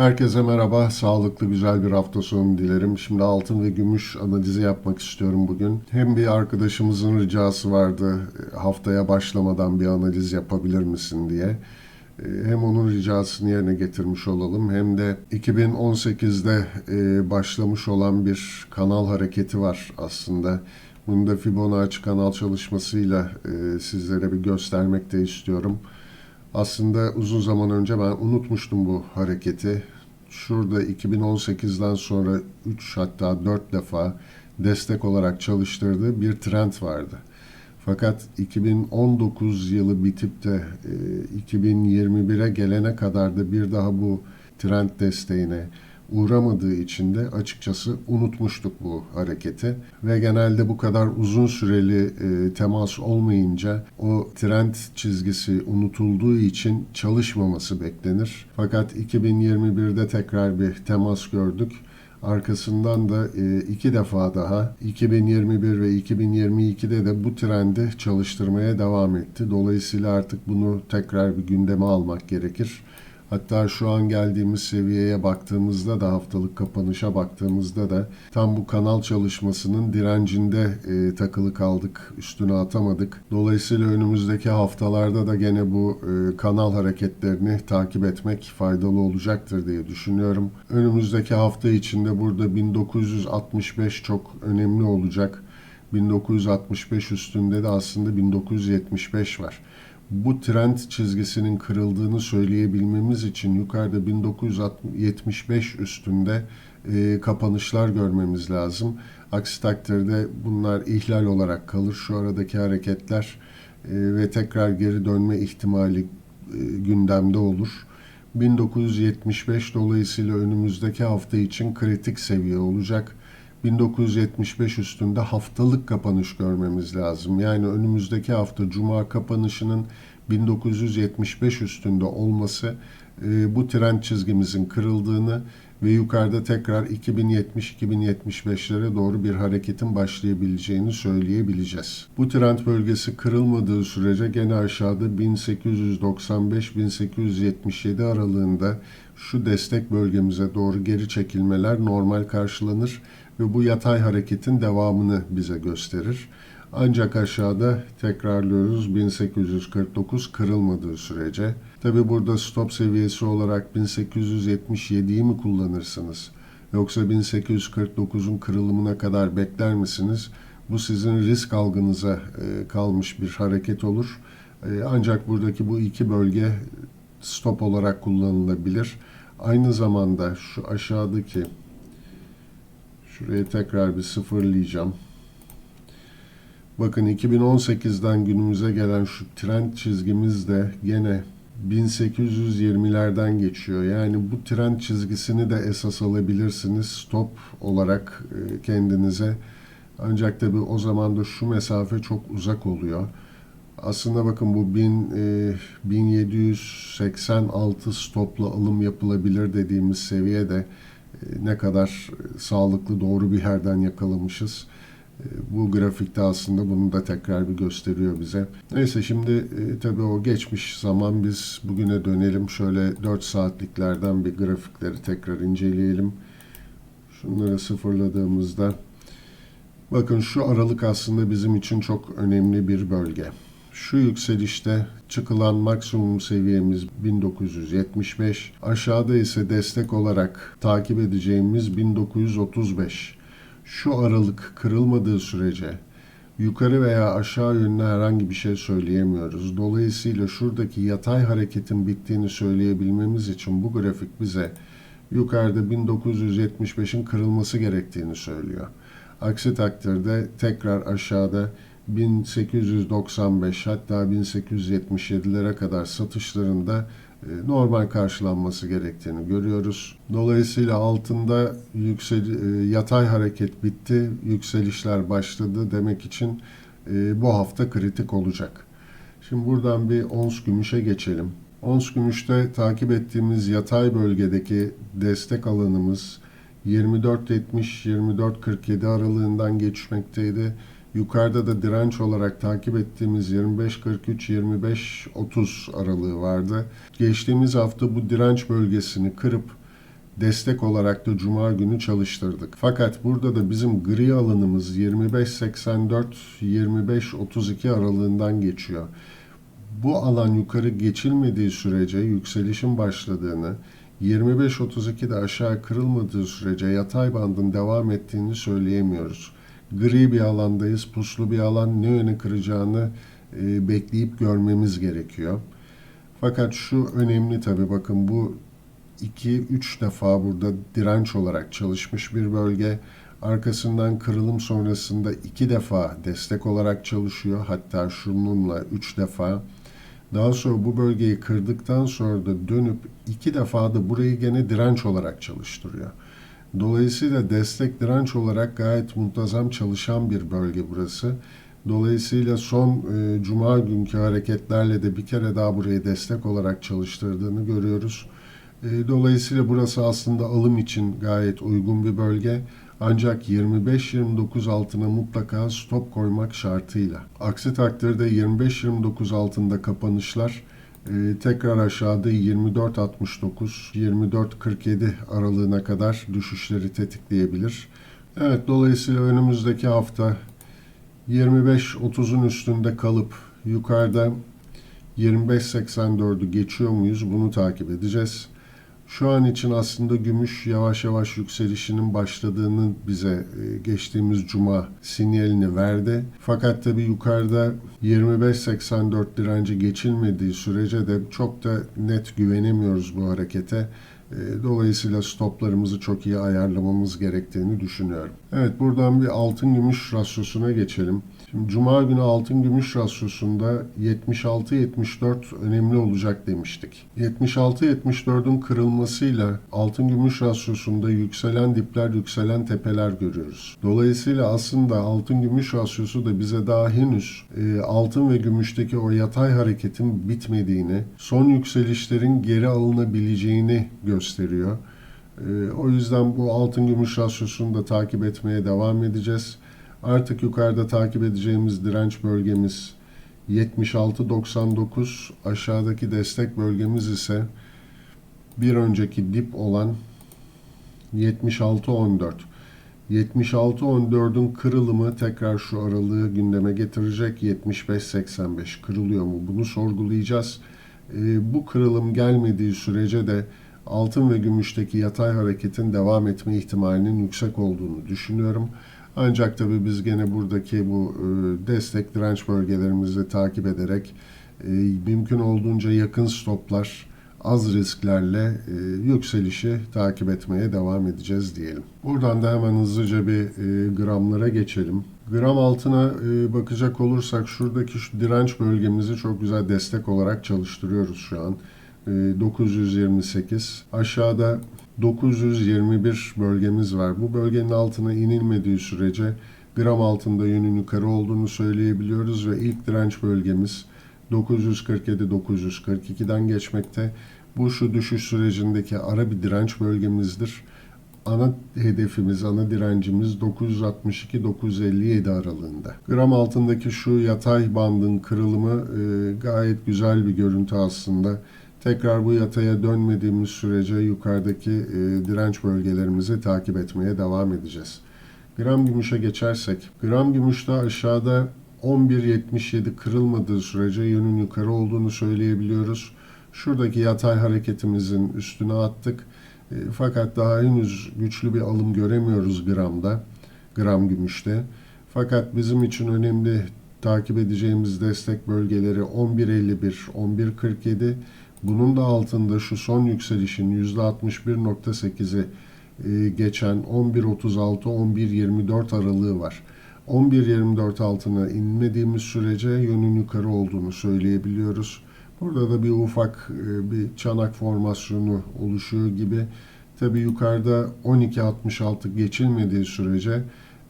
Herkese merhaba, sağlıklı güzel bir hafta sonu dilerim. Şimdi altın ve gümüş analizi yapmak istiyorum bugün. Hem bir arkadaşımızın ricası vardı, haftaya başlamadan bir analiz yapabilir misin diye. Hem onun ricasını yerine getirmiş olalım hem de 2018'de e, başlamış olan bir kanal hareketi var aslında. Bunu da Fibonacci kanal çalışmasıyla e, sizlere bir göstermek de istiyorum. Aslında uzun zaman önce ben unutmuştum bu hareketi. Şurada 2018'den sonra 3 hatta 4 defa destek olarak çalıştırdığı bir trend vardı. Fakat 2019 yılı bitip de e, 2021'e gelene kadar da bir daha bu trend desteğine uğramadığı için de açıkçası unutmuştuk bu hareketi ve genelde bu kadar uzun süreli e, temas olmayınca o trend çizgisi unutulduğu için çalışmaması beklenir. Fakat 2021'de tekrar bir temas gördük. Arkasından da e, iki defa daha 2021 ve 2022'de de bu trendi çalıştırmaya devam etti. Dolayısıyla artık bunu tekrar bir gündeme almak gerekir. Hatta şu an geldiğimiz seviyeye baktığımızda da haftalık kapanışa baktığımızda da tam bu kanal çalışmasının direncinde e, takılı kaldık, üstüne atamadık. Dolayısıyla önümüzdeki haftalarda da gene bu e, kanal hareketlerini takip etmek faydalı olacaktır diye düşünüyorum. Önümüzdeki hafta içinde burada 1965 çok önemli olacak. 1965 üstünde de aslında 1975 var bu trend çizgisinin kırıldığını söyleyebilmemiz için yukarıda 1975 üstünde e, kapanışlar görmemiz lazım. Aksi takdirde bunlar ihlal olarak kalır. Şu aradaki hareketler e, ve tekrar geri dönme ihtimali e, gündemde olur. 1975 dolayısıyla önümüzdeki hafta için kritik seviye olacak. 1975 üstünde haftalık kapanış görmemiz lazım. Yani önümüzdeki hafta cuma kapanışının 1975 üstünde olması e, bu trend çizgimizin kırıldığını ve yukarıda tekrar 2070-2075'lere doğru bir hareketin başlayabileceğini söyleyebileceğiz. Bu trend bölgesi kırılmadığı sürece gene aşağıda 1895-1877 aralığında şu destek bölgemize doğru geri çekilmeler normal karşılanır ve bu yatay hareketin devamını bize gösterir. Ancak aşağıda tekrarlıyoruz 1849 kırılmadığı sürece. Tabi burada stop seviyesi olarak 1877'yi mi kullanırsınız? Yoksa 1849'un kırılımına kadar bekler misiniz? Bu sizin risk algınıza e, kalmış bir hareket olur. E, ancak buradaki bu iki bölge stop olarak kullanılabilir. Aynı zamanda şu aşağıdaki şuraya tekrar bir sıfırlayacağım. Bakın 2018'den günümüze gelen şu trend çizgimiz de gene 1820'lerden geçiyor. Yani bu trend çizgisini de esas alabilirsiniz stop olarak e, kendinize. Ancak tabi o zaman da şu mesafe çok uzak oluyor. Aslında bakın bu 1000, e, 1786 stopla alım yapılabilir dediğimiz seviyede e, ne kadar sağlıklı doğru bir yerden yakalamışız. E, bu grafikte aslında bunu da tekrar bir gösteriyor bize. Neyse şimdi e, tabii o geçmiş zaman biz bugüne dönelim. Şöyle 4 saatliklerden bir grafikleri tekrar inceleyelim. Şunları sıfırladığımızda bakın şu aralık aslında bizim için çok önemli bir bölge. Şu yükselişte çıkılan maksimum seviyemiz 1975. Aşağıda ise destek olarak takip edeceğimiz 1935 şu aralık kırılmadığı sürece yukarı veya aşağı yönlü herhangi bir şey söyleyemiyoruz. Dolayısıyla şuradaki yatay hareketin bittiğini söyleyebilmemiz için bu grafik bize yukarıda 1975'in kırılması gerektiğini söylüyor. Aksi takdirde tekrar aşağıda 1895 hatta 1877'lere kadar satışlarında e, normal karşılanması gerektiğini görüyoruz. Dolayısıyla altında yüksel, e, yatay hareket bitti, yükselişler başladı demek için e, bu hafta kritik olacak. Şimdi buradan bir ons gümüşe geçelim. Ons gümüşte takip ettiğimiz yatay bölgedeki destek alanımız 24.70-24.47 aralığından geçmekteydi. Yukarıda da direnç olarak takip ettiğimiz 25-43-25-30 aralığı vardı. Geçtiğimiz hafta bu direnç bölgesini kırıp destek olarak da cuma günü çalıştırdık. Fakat burada da bizim gri alanımız 25.84-25.32 aralığından geçiyor. Bu alan yukarı geçilmediği sürece yükselişin başladığını, 25.32'de aşağı kırılmadığı sürece yatay bandın devam ettiğini söyleyemiyoruz. Gri bir alandayız, puslu bir alan ne yöne kıracağını e, bekleyip görmemiz gerekiyor. Fakat şu önemli tabi bakın bu 2-3 defa burada direnç olarak çalışmış bir bölge. Arkasından kırılım sonrasında iki defa destek olarak çalışıyor. Hatta şununla 3 defa. Daha sonra bu bölgeyi kırdıktan sonra da dönüp iki defa da burayı gene direnç olarak çalıştırıyor. Dolayısıyla destek direnç olarak gayet muntazam çalışan bir bölge burası. Dolayısıyla son e, cuma günkü hareketlerle de bir kere daha burayı destek olarak çalıştırdığını görüyoruz. E, dolayısıyla burası aslında alım için gayet uygun bir bölge. Ancak 25-29 altına mutlaka stop koymak şartıyla. Aksi takdirde 25-29 altında kapanışlar e, tekrar aşağıda 24.69, 24.47 aralığına kadar düşüşleri tetikleyebilir. Evet dolayısıyla önümüzdeki hafta 25-30'un üstünde kalıp yukarıda 25-84'ü geçiyor muyuz bunu takip edeceğiz. Şu an için aslında gümüş yavaş yavaş yükselişinin başladığını bize e, geçtiğimiz cuma sinyalini verdi. Fakat tabi yukarıda 25.84 direnci geçilmediği sürece de çok da net güvenemiyoruz bu harekete. E, Dolayısıyla stoplarımızı çok iyi ayarlamamız gerektiğini düşünüyorum. Evet buradan bir altın gümüş rasyosuna geçelim. Şimdi Cuma günü altın gümüş rasyosunda 76-74 önemli olacak demiştik. 76-74'ün kırılmasıyla altın gümüş rasyosunda yükselen dipler, yükselen tepeler görüyoruz. Dolayısıyla aslında altın gümüş rasyosu da bize daha henüz e, altın ve gümüşteki o yatay hareketin bitmediğini, son yükselişlerin geri alınabileceğini gösteriyor. E, o yüzden bu altın gümüş rasyosunu da takip etmeye devam edeceğiz. Artık yukarıda takip edeceğimiz direnç bölgemiz 76.99. Aşağıdaki destek bölgemiz ise bir önceki dip olan 76.14. 76.14'ün kırılımı tekrar şu aralığı gündeme getirecek. 75.85 kırılıyor mu? Bunu sorgulayacağız. E, bu kırılım gelmediği sürece de altın ve gümüşteki yatay hareketin devam etme ihtimalinin yüksek olduğunu düşünüyorum. Ancak tabii biz gene buradaki bu e, destek direnç bölgelerimizi takip ederek e, mümkün olduğunca yakın stoplar az risklerle e, yükselişi takip etmeye devam edeceğiz diyelim. Buradan da hemen hızlıca bir gramlara geçelim. Gram altına bakacak olursak şuradaki şu direnç bölgemizi çok güzel destek olarak çalıştırıyoruz şu an. 928. Aşağıda 921 bölgemiz var. Bu bölgenin altına inilmediği sürece gram altında yönün yukarı olduğunu söyleyebiliyoruz ve ilk direnç bölgemiz 947-942'den geçmekte. Bu şu düşüş sürecindeki ara bir direnç bölgemizdir. Ana hedefimiz, ana direncimiz 962-957 aralığında. Gram altındaki şu yatay bandın kırılımı e, gayet güzel bir görüntü aslında. Tekrar bu yataya dönmediğimiz sürece yukarıdaki e, direnç bölgelerimizi takip etmeye devam edeceğiz. Gram gümüşe geçersek, gram gümüşte aşağıda 11.77 kırılmadığı sürece yönün yukarı olduğunu söyleyebiliyoruz. Şuradaki yatay hareketimizin üstüne attık. E, fakat daha henüz güçlü bir alım göremiyoruz gramda, gram gümüşte. Fakat bizim için önemli takip edeceğimiz destek bölgeleri 11.51, 11.47 bunun da altında şu son yükselişin %61.8'i e, geçen 11.36-11.24 aralığı var. 11.24 altına inmediğimiz sürece yönün yukarı olduğunu söyleyebiliyoruz. Burada da bir ufak e, bir çanak formasyonu oluşuyor gibi. Tabi yukarıda 12.66 geçilmediği sürece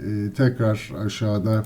e, tekrar aşağıda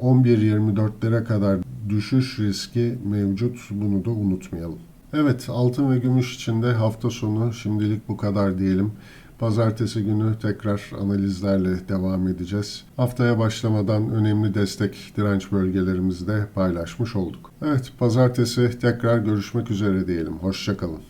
11.24'lere kadar düşüş riski mevcut. Bunu da unutmayalım. Evet altın ve gümüş için de hafta sonu şimdilik bu kadar diyelim. Pazartesi günü tekrar analizlerle devam edeceğiz. Haftaya başlamadan önemli destek direnç bölgelerimizi de paylaşmış olduk. Evet pazartesi tekrar görüşmek üzere diyelim. Hoşçakalın.